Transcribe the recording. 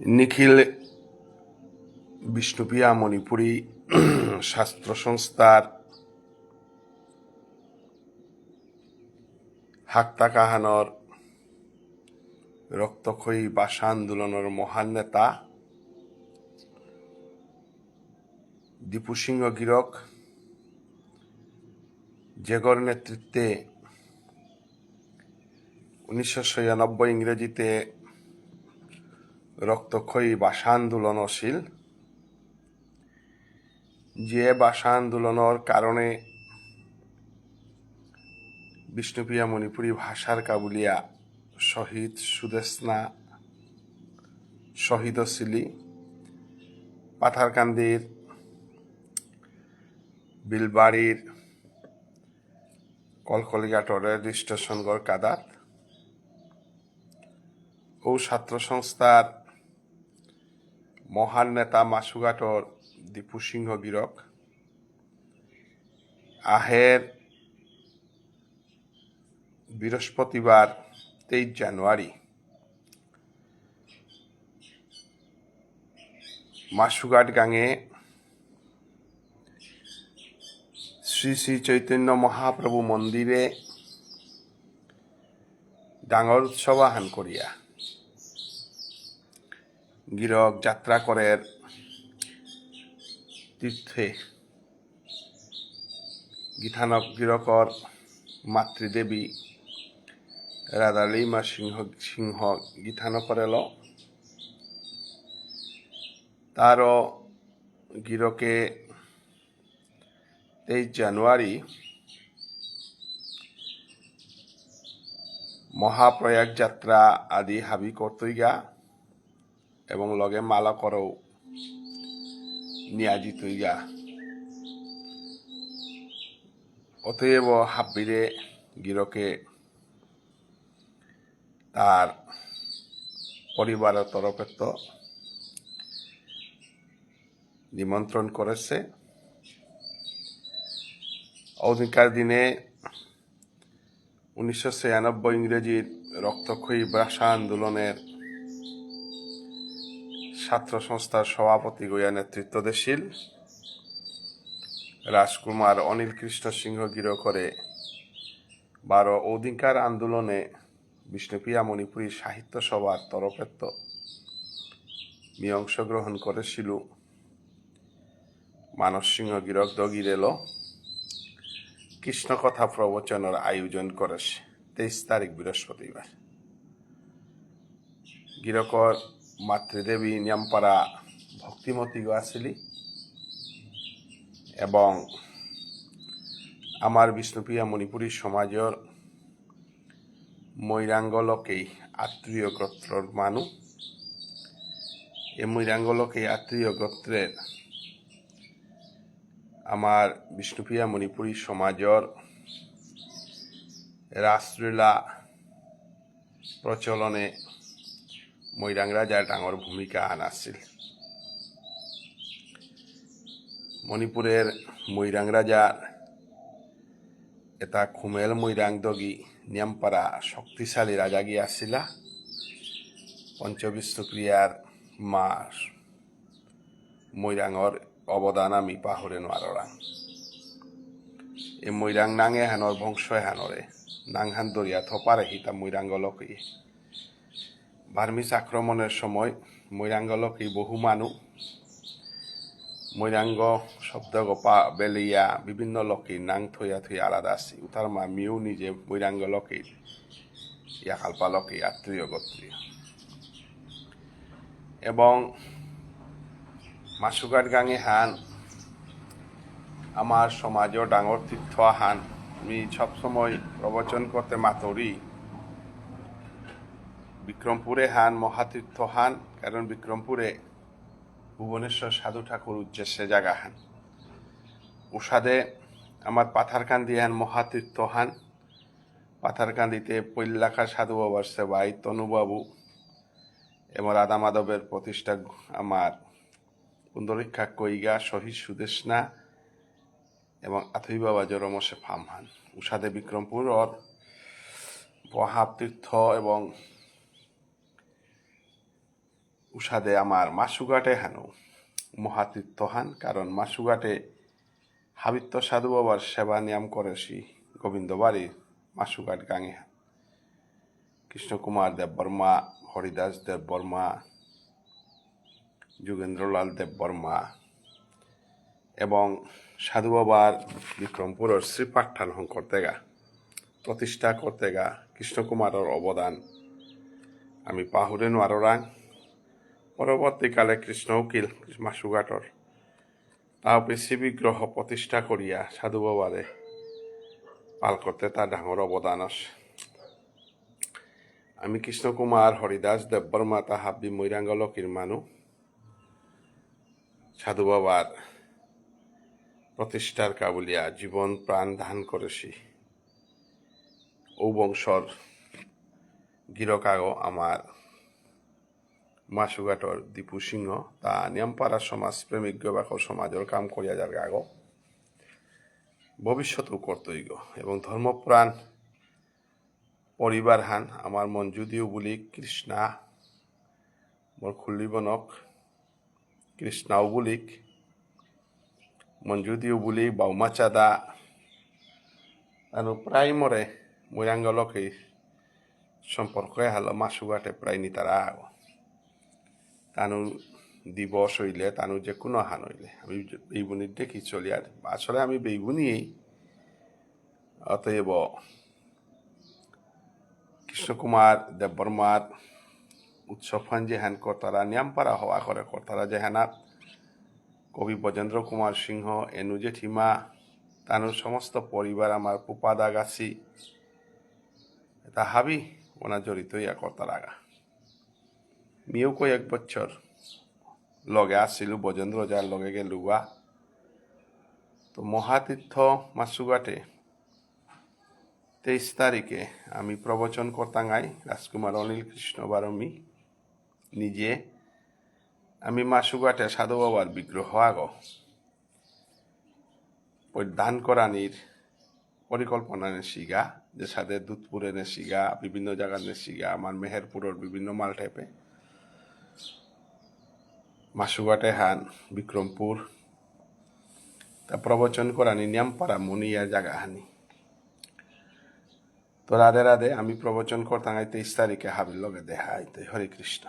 নিখিল বিষ্ণুপ্রিয়া মণিপুরী শাস্ত্র সংস্থার হাক্তা কাহানর রক্তক্ষয়ী ভাষা আন্দোলনের মহান নেতা। দীপু সিংহ গিরক, জেগর নেতৃত্বে উনিশশো ছিয়ানব্বই ইংরেজিতে রক্তক্ষয়ী ভাষা আন্দোলনশীল যে ভাষা আন্দোলনের কারণে বিষ্ণুপ্রিয়া মণিপুরী ভাষার কাবুলিয়া, শহীদ সুদেশনা শহীদ সিলি, পাথারকান্দির বিলবাড়ির কলকলিঘাটরের স্টেশনগড় কাদাত ও ছাত্র সংস্থার মহান নেতা মাসুঘাটর দীপু সিংহ গিরক আহের বৃহস্পতিবার তেইশ জানুয়ারি। মাসুঘাট গাঙে শ্রী শ্রী চৈতন্য মহাপ্রভু মন্দিরে ডাঙর উৎসব আহান করিয়া গিরক যাত্রা করের তীর্থে গীতানক গিরকর মাতৃদেবী রাধালিমা সিংহ সিংহ গীতান করেল। তারও গিরকে তেইশ জানুয়ারি মহাপ্রয়াগ যাত্রা আদি হাবি কর্তইগা এবং লগে মালা করও নিয়াজিত ইগা অতএব হাব্বিরে গিরকে তার পরিবারের তরফে তো নিমন্ত্রণ করেছে। অধিকার দিনে উনিশশো ছিয়ানব্বই ইংরেজির রক্তক্ষয়ী ভাষা আন্দোলনের ছাত্র সংস্থার সভাপতি গইয়া নেতৃত্ব দেশীল রাজকুমার অনিল কৃষ্ণ সিংহ গিরো করে বারো অধিকার আন্দোলনে বিষ্ণুপ্রিয়া মণিপুরী সাহিত্য সভার তরফে তো মি অংশগ্রহণ করেছিল। মানস সিংহ গিরক দগির এলো। কৃষ্ণ কথা প্রবচনের আয়োজন করেছে তেইশ তারিখ বৃহস্পতিবার। গিরকর মাতৃদেবী নিয়ামপাড়া ভক্তিমতী আসিলি এবং আমার বিষ্ণুপ্রিয়া মণিপুরী সমাজের মৈরাঙ্গ লোকেই আত্মীয় গোত্রর মানু। এই মৈরাঙ্গ লোকেই আত্মীয় গোত্রের আমার বিষ্ণুপ্রিয়া মণিপুরী সমাজের রাসলীলা প্রচলনে মৈরাং রাজার ডাঙর ভূমিকা আনাছিল। মণিপুরের মৈরাং রাজার এটা খুমেল মৈরাং দগি নিয়ামপাড়া শক্তিশালী রাজা গিয়াছিলা পঞ্চবিশ্ব ক্রিয়ার মাস মৈরাঙর অবদান আমি পাহরে নোয়ারা এ মৈরাং নাঙে হানর বংশ হানরে নাংহান দরিয়া থপারে হিতা মৈরাঙ্গ লকই বার্মিস আক্রমণের সময় মৈরাঙ্গ লকই বহু মানু মৈরাঙ্গ শব্দ গোপা বেলিয়া বিভিন্ন লকই নাং থইয়া থইয়া আলাদা আছি। উতার মা মিউ নিজে মৈরাঙ্গ লকই ইয়াকালপা লকই আত্মীয় গোত্রীয় এবং মাসুঘাট গাঙে হান। আমার সমাজও ডাঙর তীর্থ হান। আমি সবসময় প্রবচন করতে মাতরি। বিক্রমপুরে হান, মহাতীর্থ হান, কারণ বিক্রমপুরে ভুবনেশ্বর সাধু ঠাকুর উদ্দেশ্যে জাগা হান। উষাদে আমার পাথারকান্দি হান, মহাতীর্থ হান। পাথারকান্দিতে পৈল্লাখা সাধু বাবার সেবাই তনুবাবু। এবং রাধা মাধবের প্রতিষ্ঠা আমার। পুন্দরীক্ষা কইগা শহীদ সুদেশনা এবং আথই বাবা জরমসে ফামহান উষাদে বিক্রমপুর ওর বহাব তীর্থ এবং উষাদে আমার মাসুঘাটে হানু। মহাতীর্থ হান, কারণ মাসুঘাটে হাবিত্য সাধু বাবার সেবা নিয়ম করেছি গোবিন্দ বাড়ি মাসুঘাট গাঙে কৃষ্ণকুমার দেব বর্মা, হরিদাস দেব বর্মা যোগেন্দ্রলাল দেব বর্মা এবং সাধু বাবার বিক্রমপুরের শ্রী পাঠান করতে গা প্রতিষ্ঠা করতে গা কৃষ্ণকুমারের অবদান। আমি পাহুরে নোয়ারাং পরবর্তীকালে কৃষ্ণ উকিল মাসুঘাটর তাও পৃথিবী গ্রহ প্রতিষ্ঠা করিয়া সাধু বাবারে পাল করতে তার ডাঙর অবদান আছে। আমি কৃষ্ণকুমার হরিদাস দেববর্মা তাহাবি মৈরাঙ্গলকির মানু। সাধু বাবার প্রতিষ্ঠার কাবুলিয়া জীবন প্রাণ দান করেছি। ও বংশর গিরকাগো আমার মাসুঘাটর দীপু সিংহ, তা নিয়মপাড়া সমাজ প্রেমিক বাক সমাজের কাম করিয়া যার গাগো। ভবিষ্যতেও কর্তব্য এবং ধর্মপ্রাণ পরিবার হান আমার মন যদিও বলি কৃষ্ণা, মোর খুল্লিবনক মন যদিও বুলি বাউমা চাদা, আনু প্রায় মরে মৈরাঙ্গলকে সম্পর্ক হালো মাসুঘাটে প্রায় নিতারা তানু দিবস হইলে, তানু যে কোনো হান হইলে, আমি বেইবুনির দেখি চলি আর আসলে আমি বেইবুনিই অতএব কৃষ্ণকুমার দেববর্মার উৎসব হান যে হ্যান কর্তারা, নিয়ামপাড়া হওয়া করে কর্তারা যে হ্যানাত কবি ব্রজেন্দ্র কুমার সিংহ, এনু জেঠিমা তানুর সমস্ত পরিবার আমার পুপাদা গাছি এটা হাবি, ওনা জড়িত ইয়া মিও এক বছর লগে আসছিল ব্রজেন্দ্র যার লগে গেলুগা তো মহাতীর্থ মাসুঘাটে তেইশ তারিখে আমি প্রবচন করতাঙ্গাই রাজকুমার অনিল কৃষ্ণ বারমি। নিজে। আমি মাসুঘাটে সাধু বাবার বিগ্রহ আগ। দান করানির পরিকল্পনা নেশিগা, যে সাথে দুধপুরে নেশিগা, বিভিন্ন জায়গার নেশিগা, আমার মেহেরপুরের বিভিন্ন মাল টাইপে। মাসুঘাটে হান বিক্রমপুর। তা প্রবচন করানি নিয়ামপাড়া মুনিয়া জায়গা হানি। তো রাধে রাধে আমি প্রবচন করতাম তেইশ তারিখে হাবির লগে দেখা হরে কৃষ্ণ।